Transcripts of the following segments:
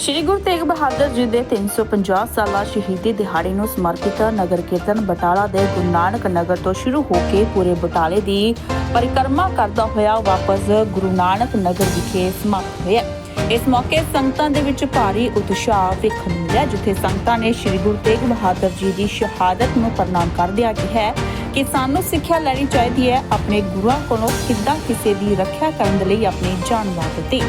ਸ਼੍ਰੀ ਗੁਰੂ ਤੇਗ ਬਹਾਦਰ ਜੀ ਦੇ 350 ਸਾਲਾ ਸ਼ਹੀਦੀ ਦਿਹਾੜੇ ਨੂੰ ਸਮਰਪਿਤ ਨਗਰ ਕੀਰਤਨ ਬਟਾਲਾ ਦੇ ਗੁਰੂ ਨਾਨਕ ਨਗਰ ਤੋਂ ਸ਼ੁਰੂ ਹੋ ਕੇ ਪੂਰੇ ਬਟਾਲੇ ਦੀ ਪਰਿਕਰਮਾ ਕਰਦਾ ਹੋਇਆ ਵਾਪਸ ਗੁਰੂ ਨਾਨਕ ਨਗਰ ਵਿਖੇ ਸਮਾਪਤ ਹੋਇਆ। ਇਸ ਮੌਕੇ ਸੰਗਤਾਂ ਦੇ ਵਿੱਚ ਭਾਰੀ ਉਤਸ਼ਾਹ ਵੇਖਣ ਨੂੰ ਮਿਲਿਆ, ਜਿੱਥੇ ਸੰਗਤਾਂ ਨੇ ਸ਼੍ਰੀ ਗੁਰੂ ਤੇਗ ਬਹਾਦਰ ਜੀ ਦੀ ਸ਼ਹਾਦਤ ਨੂੰ ਪ੍ਰਣਾਮ ਕਰਦਿਆਂ ਕਿਹਾ ਕਿ ਸਾਨੂੰ ਸਿੱਖਿਆ ਲੈਣੀ ਚਾਹੀਦੀ ਹੈ, ਆਪਣੇ ਗੁਰੂਆਂ ਕੋਲੋਂ ਕਿੱਦਾਂ ਕਿਸੇ ਦੀ ਰੱਖਿਆ ਕਰਨ ਦੇ ਲਈ ਆਪਣੀ ਜਾਨ ਵਾਰ ਦਿੱਤੀ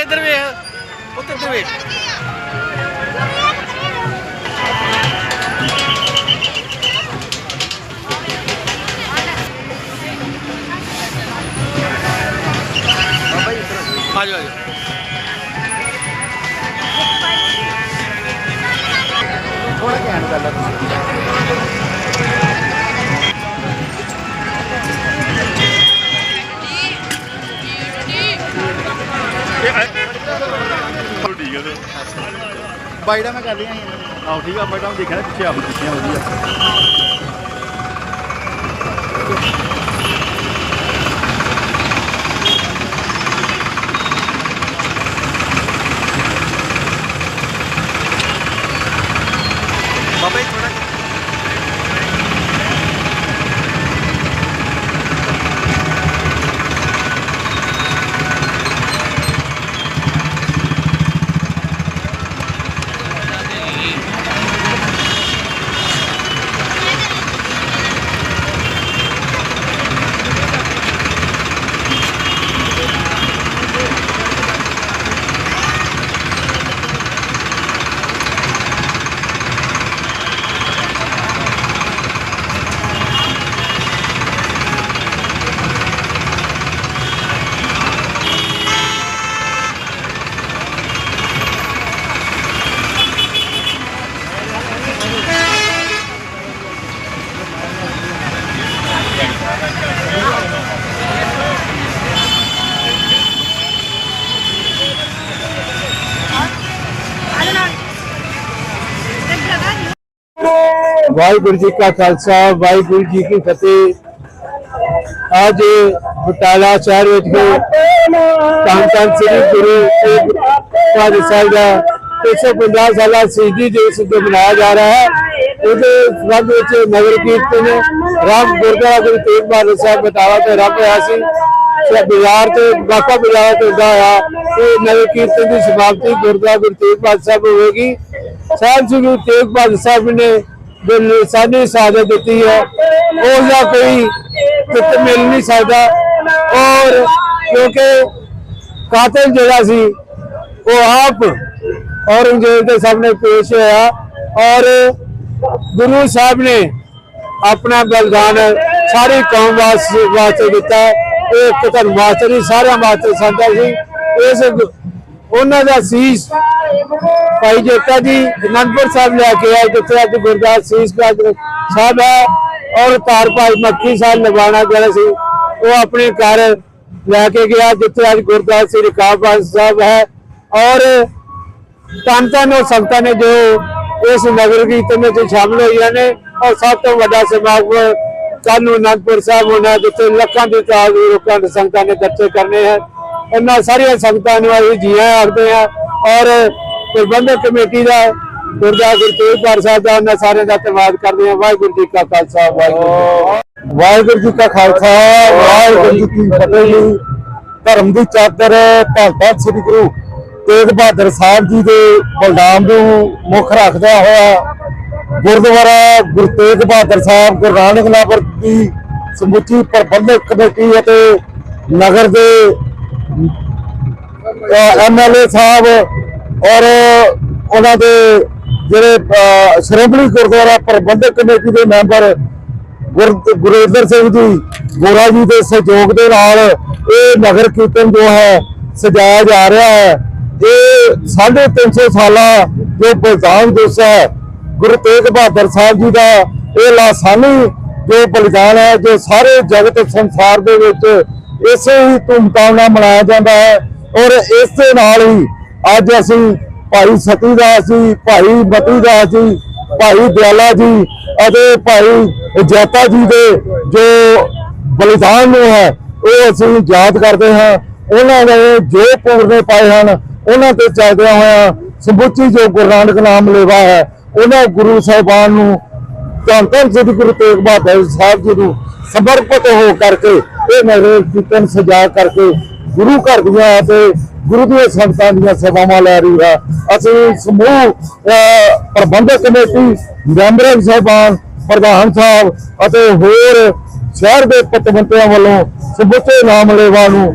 ਇੱਧਰ ਵੇਖ ਉੱਧਰ ਇੱਧਰ ਵੇਖ। ਠੀਕ ਹੈ ਤੇ ਬਾਈਡਾ ਮੈਂ ਕਰ ਲਿਆ ਆਹ, ਠੀਕ ਆ ਬੈਠਾ ਦੇਖਿਆ ਪਿੱਛੇ ਆਪ ਪਿੱਛੇ ਵਧੀਆ। ਵਾਹਿਗੁਰੂ ਜੀ ਕਾ ਖਾਲਸਾ, ਵਾਹਿਗੁਰੂ ਜੀ ਕੀ ਫਤਿਹ। ਅੱਜ ਬਟਾਲਾ ਸ਼ਹਿਰ ਵਿੱਚ ਧੰਨ ਧੰਨ ਸ੍ਰੀ ਗੁਰੂ ਤੇਗ ਬਹਾਦਰ ਸਾਹਿਬ ਦਾ 350 ਸਾਲਾ ਸ਼ਹੀਦੀ ਦਿਵਸ ਜੋ ਮਨਾਇਆ ਜਾ ਰਿਹਾ ਹੈ। ਉਹਦੇ ਸੰਬੰਧ ਵਿੱਚ ਨਗਰ ਕੀਰਤਨ ਰਾਮ ਗੁਰਦੁਆਰਾ ਗੁਰੂ ਤੇਗ ਬਹਾਦਰ ਸਾਹਿਬ ਬਟਾਲਾ ਤੇ ਰੱਬ ਹੋਇਆ ਸੀ। ਤੇ ਬਾਜ਼ਾਰ ਤੇ ਬਾਕਾ ਬਾਜ਼ਾਰ ਤੇ ਹੁੰਦਾ ਆ ਇਹ ਨਗਰ ਕੀਰਤਨ ਦੀ ਸਮਾਪਤੀ ਗੁਰਦੁਆਰਾ ਗੁਰੂ ਤੇਗ ਬਹਾਦਰ ਸਾਹਿਬ ਹੋਵੇਗੀ। ਸਾਹਿਬ ਜੀ ਗੁਰੂ ਤੇਗ ਬਹਾਦਰ ਸਾਹਿਬ ਨੇ ਜੋ ਲਿਸਾਨੀ ਸ਼ਹਾਦਤ ਦਿੱਤੀ ਹੈ। ਉਹ ਜਾਂ ਕੋਈ ਕਿਤ ਮਿਲ ਨਹੀਂ ਸਕਦਾ। ਔਰ ਕਿਉਂਕਿ ਕਾਤਲ ਜਿਹੜਾ ਸੀ, ਉਹ ਆਪ ਔਰੰਗਜ਼ੇਬ ਦੇ ਸਾਹਮਣੇ ਪੇਸ਼ ਹੋਇਆ। ਔਰ ਗੁਰੂ ਸਾਹਿਬ ਨੇ ਆਪਣਾ ਬਲਿਦਾਨ ਸਾਰੀ ਕੌਮ ਵਾਸਤੇ ਵਾਸਤੇ ਦਿੱਤਾ। ਇਹ ਇੱਕ ਧਰਮ ਵਾਸਤੇ ਨਹੀਂ, ਸਾਰਿਆਂ ਵਾਸਤੇ ਸੰਤਾ ਸੀ। ਇਸ, ਉਹਨਾਂ ਦਾ ਸੀਸ ਭਾਈ ਜੇਤਾ ਜੀ, ਅਨੰਦਪੁਰ ਸਾਹਿਬ ਲੈ ਕੇ ਆਏ, ਜਿੱਥੇ ਅੱਜ ਗੁਰਦਾਸ ਸੀਸ ਸਾਹਿਬ ਹੈ, ਔਰ ਧਾਰ ਭਾਈ ਮੱਖੀ ਸਾਹਿਬ ਲਗਾਣਾ ਜਿਹੜਾ ਸੀ, ਉਹ ਆਪਣੇ ਘਰ ਲੈ ਕੇ ਗਿਆ, ਜਿੱਥੇ ਅੱਜ ਗੁਰਦਾਸ ਸ੍ਰੀ ਕਾਬਾਨ ਸਾਹਿਬ ਹੈ, ਔਰ ਤਨ ਤਨ ਉਹ ਸੰਗਤਾਂ ਨੇ ਜੋ ਇਸ ਨਗਰ ਕੀਰਤਨ ਵਿੱਚ ਸ਼ਾਮਲ ਹੋਈਆਂ ਨੇ, ਔਰ ਸਭ ਤੋਂ ਵੱਡਾ ਸਮਾਗਮ ਕੱਲ ਨੂੰ ਅਨੰਦਪੁਰ ਸਾਹਿਬ ਹੋਣਾ, ਜਿੱਥੇ ਲੱਖਾਂ ਦੀ ਤਾਦਾਦ ਵਿੱਚ ਲੋਕਾਂ ਦੇ ਸੰਗਤਾਂ ਨੇ ਦਰਸ਼ਨ ਕਰਨੇ ਹੈ। ਇਹਨਾਂ ਸਾਰੀਆਂ ਸੰਗਤਾਂ ਨੂੰ ਅਸੀਂ ਜੀਆਂ ਆਖਦੇ ਹਾਂ ਔਰ ਪ੍ਰਬੰਧਕ ਕਮੇਟੀ ਦਾ ਗੁਰਦੁਆਰਾ ਗੁਰੂ ਤੇਗ ਸਾਹਿਬ ਦਾ ਉਹਨਾਂ ਸਾਰਿਆਂ ਦਾ ਧੰਨਵਾਦ ਕਰਦੇ ਹਾਂ। ਵਾਹਿਗੁਰੂ ਜੀ ਕਾ ਖਾਲਸਾ, ਵਾਹਿਗੁਰੂ ਵਾਹਿਗੁਰੂ ਜੀ ਕਾ ਖਾਲਸਾ, ਵਾਹਿਗੁਰੂ ਜੀ ਕੀ ਫਤਿਹ ਜੀ। ਧਰਮ ਦੀ ਚਾਦਰ ਭਗਤ ਸ੍ਰੀ ਗੁਰੂ ਤੇਗ ਬਹਾਦਰ ਸਾਹਿਬ ਜੀ ਦੇ ਬਲਦਾਮ ਨੂੰ ਮੁੱਖ ਰੱਖਦਾ ਹੋਇਆ ਗੁਰਦੁਆਰਾ ਗੁਰੂ ਤੇਗ ਬਹਾਦਰ ਸਾਹਿਬ, ਗੁਰੂ ਨਾਨਕ ਨਗਰ ਦੀ ਸਮੁੱਚੀ ਪ੍ਰਬੰਧਕ ਕਮੇਟੀ ਅਤੇ ਨਗਰ ਦੇ ਐਮਐਲਏ ਸਾਹਿਬ ਔਰ ਉਹਨਾਂ ਦੇ ਜਿਹੜੇ ਸ਼੍ਰੋਮਣੀ ਗੁਰਦੁਆਰਾ ਪ੍ਰਬੰਧਕ ਕਮੇਟੀ ਦੇ ਮੈਂਬਰ ਗੁਰ- ਗੁਰੇਂਦਰ ਸਿੰਘ ਜੀ, ਗੋਰਾ ਜੀ ਦੇ ਸਹਿਯੋਗ ਦੇ ਨਾਲ ਇਹ ਨਗਰ ਕੀਰਤਨ ਜੋ ਹੈ ਸਜਾਇਆ ਜਾ ਰਿਹਾ ਹੈ। ਇਹ 350 ਸਾਲਾ ਜੋ ਬਲਿਦਾਨ ਦਿਵਸ ਹੈ, ਗੁਰੂ ਤੇਗ ਬਹਾਦਰ ਸਾਹਿਬ ਜੀ ਦਾ ਇਹ ਲਾਸਾਨੀ ਜੋ ਬਲਿਦਾਨ ਹੈ, ਜੋ ਸਾਰੇ ਜਗਤ ਸੰਸਾਰ ਦੇ ਵਿੱਚ ਇਸੇ ਹੀ ਧੂਮਧਾਮ ਨਾਲ ਮਨਾਇਆ ਜਾਂਦਾ ਹੈ। ਔਰ ਇਸ ਦੇ ਨਾਲ ਹੀ ਅੱਜ ਅਸੀਂ ਭਾਈ ਸਤੀ ਸਤੀਦਾਸ ਜੀ, ਭਾਈ ਮਤੀਦਾਸ ਜੀ, ਭਾਈ ਦਿਆਲਾ ਜੀ ਅਤੇ ਭਾਈ ਜੈਤਾ ਜੀ ਦੇ ਜੋ ਬਲੀਦਾਨ ਨੂੰ ਹੈ, ਉਹ ਅਸੀਂ ਯਾਦ ਕਰਦੇ ਹਾਂ। ਉਹਨਾਂ ਨੇ ਜੋ ਪੂਰਨੇ ਪਾਏ ਹਨ, ਉਹਨਾਂ ਤੇ ਚੱਲਦਿਆਂ ਹੋਇਆ ਸਮੁੱਚੀ ਜੋ ਗੁਰੂ ਨਾਨਕ ਨਾਮ ਲੇਵਾ ਹੈ, ਉਹਨਾਂ ਗੁਰੂ ਸਾਹਿਬਾਨ ਨੂੰ ਧੰਨ ਧੰਨ ਸ੍ਰੀ ਗੁਰੂ ਤੇਗ ਬਹਾਦਰ ਸਾਹਿਬ ਜੀ ਨੂੰ ਸਮਰਪਿਤ ਹੋ ਕਰਕੇ, ਇਹ ਨਗਰ ਕੀਰਤਨ ਸਜਾ ਕਰਕੇ ਗੁਰੂ ਘਰ ਦੀਆਂ ਤੇ ਗੁਰੂ ਦੀਆਂ ਸੰਗਤਾਂ ਦੀਆਂ ਸੇਵਾਵਾਂ ਲੈ ਰਹੀ ਹੈ ਅਸੀਂ ਸਮੂਹ ਪ੍ਰਬੰਧਕ ਕਮੇਟੀ, ਮੈਂਬਰਾਂ ਸਾਹਿਬਾਨ, ਪ੍ਰਧਾਨ ਸਾਹਿਬ ਅਤੇ ਹੋਰ ਸ਼ਹਿਰ ਦੇ ਪਤਵੰਤਿਆਂ ਵੱਲੋਂ ਸਮੁੱਚੇ ਨਾਮ ਲੇਵਾ ਨੂੰ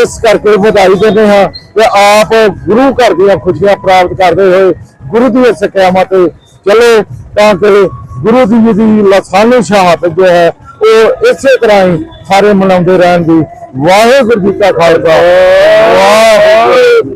ਇਸ ਕਰਕੇ ਵਧਾਈ ਦਿੰਦੇ ਹਾਂ ਕਿ ਆਪ ਗੁਰੂ ਘਰ ਦੀਆਂ ਖੁਸ਼ੀਆਂ ਪ੍ਰਾਪਤ ਕਰਦੇ ਹੋਏ ਗੁਰੂ ਦੀਆਂ ਸਿੱਖਿਆਵਾਂ ਤੇ ਚੱਲੋ। ਤਾਂ ਕਿ ਗੁਰੂ ਜੀ ਦੀ ਲਸਾਨੀ ਸ਼ਹਾਦਤ ਜੋ ਹੈ ਉਹ ਇਸੇ ਤਰ੍ਹਾਂ ਹੀ ਸਾਰੇ ਮਨਾਉਂਦੇ ਰਹਿਣ ਦੀ ਵਾਹਿਗੁਰੂ ਜੀ ਕਾ ਖਾਲਸਾ। ਵਾਹਿਗੁਰੂ।